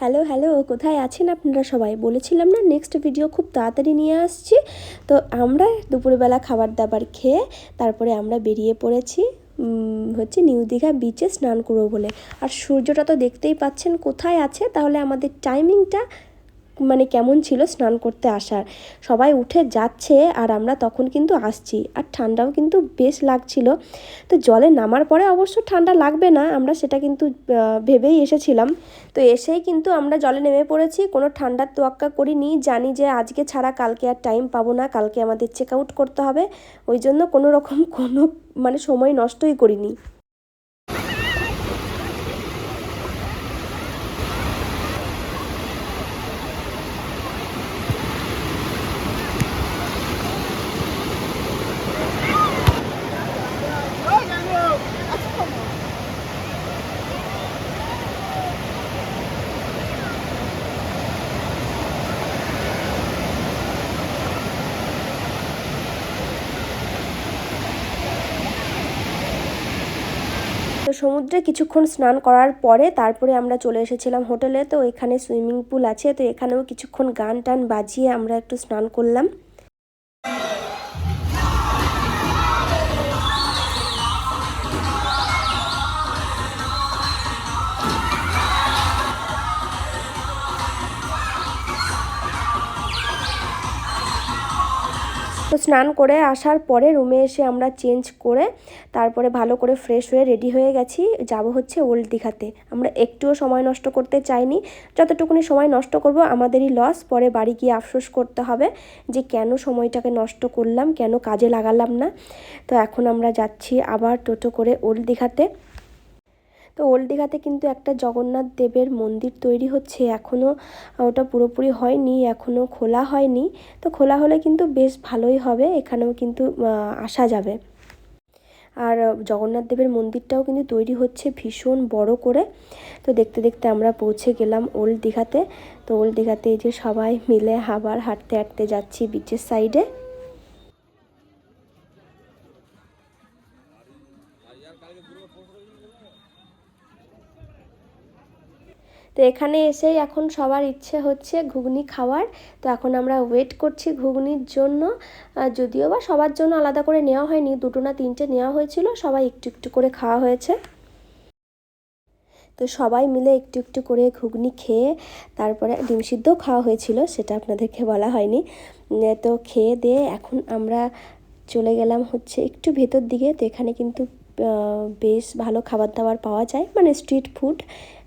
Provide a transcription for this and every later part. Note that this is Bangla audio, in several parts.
হ্যালো হ্যালো, কোথায় আছেন আপনারা সবাই? বলেছিলাম না নেক্সট ভিডিও খুব তাড়াতাড়ি নিয়ে আসছি। তো আমরা দুপুরবেলা খাবার দাবার খেয়ে তারপরে আমরা বেরিয়ে পড়েছি হচ্ছে নিউ দীঘা বিচে স্নান করব বলে। আর সূর্যটা তো দেখতেই পাচ্ছেন, কোথায় আছে? তাহলে আমাদের টাইমিংটা মানে কেমন ছিল স্নান করতে আসার। সবাই উঠে যাচ্ছে আর আমরা তখন কিন্তু আসছি। আর ঠান্ডাও কিন্তু বেশ লাগছিল। তো জলে নামার পরে অবশ্য ঠান্ডা লাগবে না, আমরা সেটা কিন্তু ভেবেই এসেছিলাম। তো এসেই কিন্তু আমরা জলে নেমে পড়েছি। কোনো ঠান্ডার তোয়াক্কা করিনি। জানি যে আজকে ছাড়া কালকে আর টাইম পাবো না। কালকে আমাদের চেক আউট করতে হবে। ওই জন্য কোনো রকম কোনো মানে সময় নষ্টই করিনি তো সমুদ্রে কিছুক্ষণ স্নান করার পরে তারপরে আমরা চলে এসেছিলাম হোটেলে। তো এখানে সুইমিং পুল আছে। তো এখানেও কিছুক্ষণ গান টান বাজিয়ে আমরা একটু স্নান করলাম। তো স্নান করে আসার পরে রুমে এসে আমরা চেঞ্জ করে তারপরে ভালো করে ফ্রেশ হয়ে রেডি হয়ে গেছি। যাব হচ্ছে ওল্ড দীঘাতে। আমরা একটুও সময় নষ্ট করতে চাইনি। যতটুকুনি সময় নষ্ট করব আমাদেরই লস পরে বাড়ি গিয়ে আফসোস করতে হবে যে কেন সময়টাকে নষ্ট করলাম, কেন কাজে লাগালাম না। তো এখন আমরা যাচ্ছি আবার টোটো করে ওল্ড দীঘাতে। তো ওল্ড দীঘাতে কিন্তু একটা জগন্নাথ দেবের মন্দির তৈরি হচ্ছে এখনও ওটা পুরোপুরি হয়নি এখনও খোলা হয়নি। তো খোলা হলে কিন্তু বেশ ভালোই হবে, এখানেও কিন্তু আসা যাবে। আর জগন্নাথ দেবের মন্দিরটাও কিন্তু তৈরি হচ্ছে ভীষণ বড় করে। তো দেখতে দেখতে আমরা পৌঁছে গেলাম ওল্ড দীঘাতে। তো ওল্ড দীঘাতে এই যে সবাই মিলে আবার হাঁটতে হাঁটতে যাচ্ছি বিচের সাইডে তো এখানে এসেই এখন সবার ইচ্ছে হচ্ছে ঘুগনি খাওয়ার। তো এখন আমরা ওয়েট করছি ঘুগনির জন্য। যদিও বা সবার জন্য আলাদা করে নেওয়া হয়নি, দুটো না তিনটে নেওয়া হয়েছিল, সবাই একটু একটু করে খাওয়া হয়েছে। তো সবাই মিলে একটু একটু করে ঘুগনি খেয়ে তারপরে ডিম সিদ্ধও খাওয়া হয়েছিল, সেটা আপনাদেরকে বলা হয়নি। তো খেয়ে দিয়ে এখন আমরা চলে গেলাম হচ্ছে একটু ভেতর দিকে। তো এখানে কিন্তু বেশ ভালো খাবার দাবার পাওয়া যায় মানে স্ট্রিট ফুড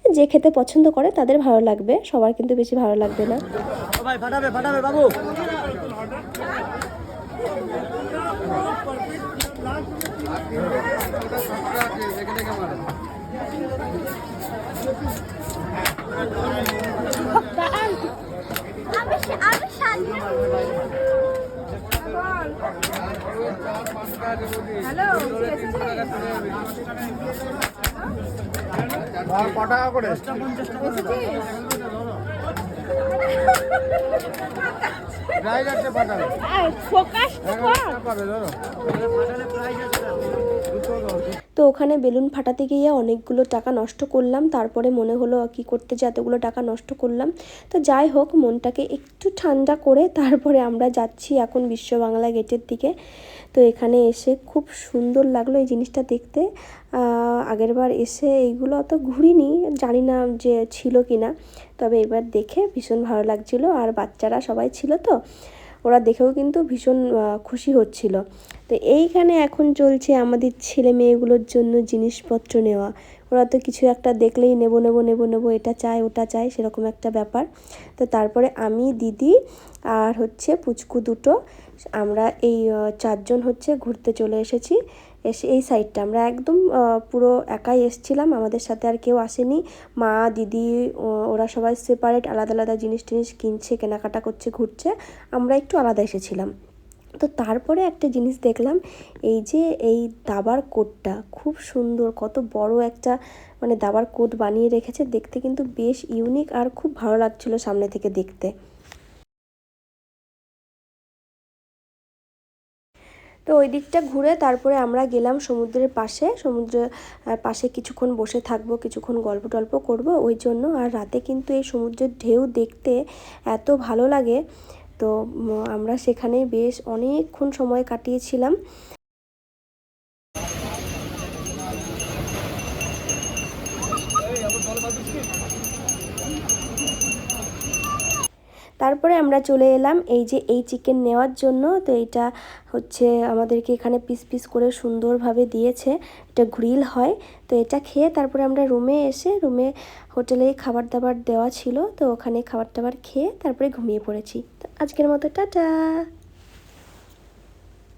যে খেতে পছন্দ করে তাদের ভালো লাগবে সবার কিন্তু বেশি ভালো লাগবে না। সবাই ফাটাবে ফাটাবে বাবু। আমি আমি শান্তি ক টাকা করে প্রাইজ তো ওখানে বেলুন ফাটাতে গিয়ে অনেকগুলো টাকা নষ্ট করলাম। তারপরে মনে হলো কি করতে যে এতগুলো টাকা নষ্ট করলাম? তো যাই হোক, মনটাকে একটু ঠান্ডা করে তারপরে আমরা যাচ্ছি এখন বিশ্ব বাংলা গেটের দিকে। তো এখানে এসে খুব সুন্দর লাগল এই জিনিসটা দেখতে। আগেরবার এসে এইগুলো অত ঘুরিনি, জানি না যে ছিল কি না তবে এবার দেখে ভীষণ ভালো লাগছিল। আর বাচ্চারা সবাই ছিল তো। ওরা দেখেও কিন্তু ভীষণ খুশি হচ্ছিল। তো এইখানে এখন চলছে আমাদের ছেলে মেয়েগুলোর জন্য জিনিসপত্র নেওয়া। ওরা তো কিছু একটা দেখলেই নেব নেব নেব নেব, এটা চাই, ওটা চাই, সেরকম একটা ব্যাপার। তো তারপরে আমি, দিদি আর হচ্ছে পুচকু দুটো, আমরা এই চারজন হচ্ছে ঘুরতে চলে এসেছি। এসে এই সাইডটা আমরা একদম পুরো একাই এসছিলাম, আমাদের সাথে আর কেউ আসেনি। মা, দিদি ওরা সবাই সেপারেট আলাদা আলাদা জিনিস টিনিস কিনছে, কেনাকাটা করছে, ঘুরছে, আমরা একটু আলাদা এসেছিলাম। তো তারপরে একটা জিনিস দেখলাম, এই যে এই দাবার কোটটা খুব সুন্দর, কত বড় একটা মানে দাবার কোট বানিয়ে রেখেছে, দেখতে কিন্তু বেশ ইউনিক আর খুব ভালো লাগছিল সামনে থেকে দেখতে। তো ওই দিকটা ঘুরে তারপরে আমরা গেলাম সমুদ্রের পাশে সমুদ্রের পাশে কিছুক্ষণ বসে থাকব, কিছুক্ষণ গল্প টল্প করব, ওই জন্য। আর রাতে কিন্তু এই সমুদ্রের ঢেউ দেখতে এত ভালো লাগে তো আমরা সেখানে বেশ অনেকক্ষণ সময় কাটিয়েছিলাম। তারপরে আমরা চলে এলাম এই যে এই চিকেন নেওয়ার জন্য। তো এটা হচ্ছে আমাদেরকে এখানে পিস পিস করে সুন্দরভাবে দিয়েছে। এটা গ্রিল হয়। তো এটা খেয়ে তারপরে আমরা রুমে এসে রুমে হোটেলে খাবার দাবার দেওয়া ছিল। তো ওখানে খাবার টাবার খেয়ে তারপরে ঘুমিয়ে পড়েছি। তো আজকের মতো, টাটা!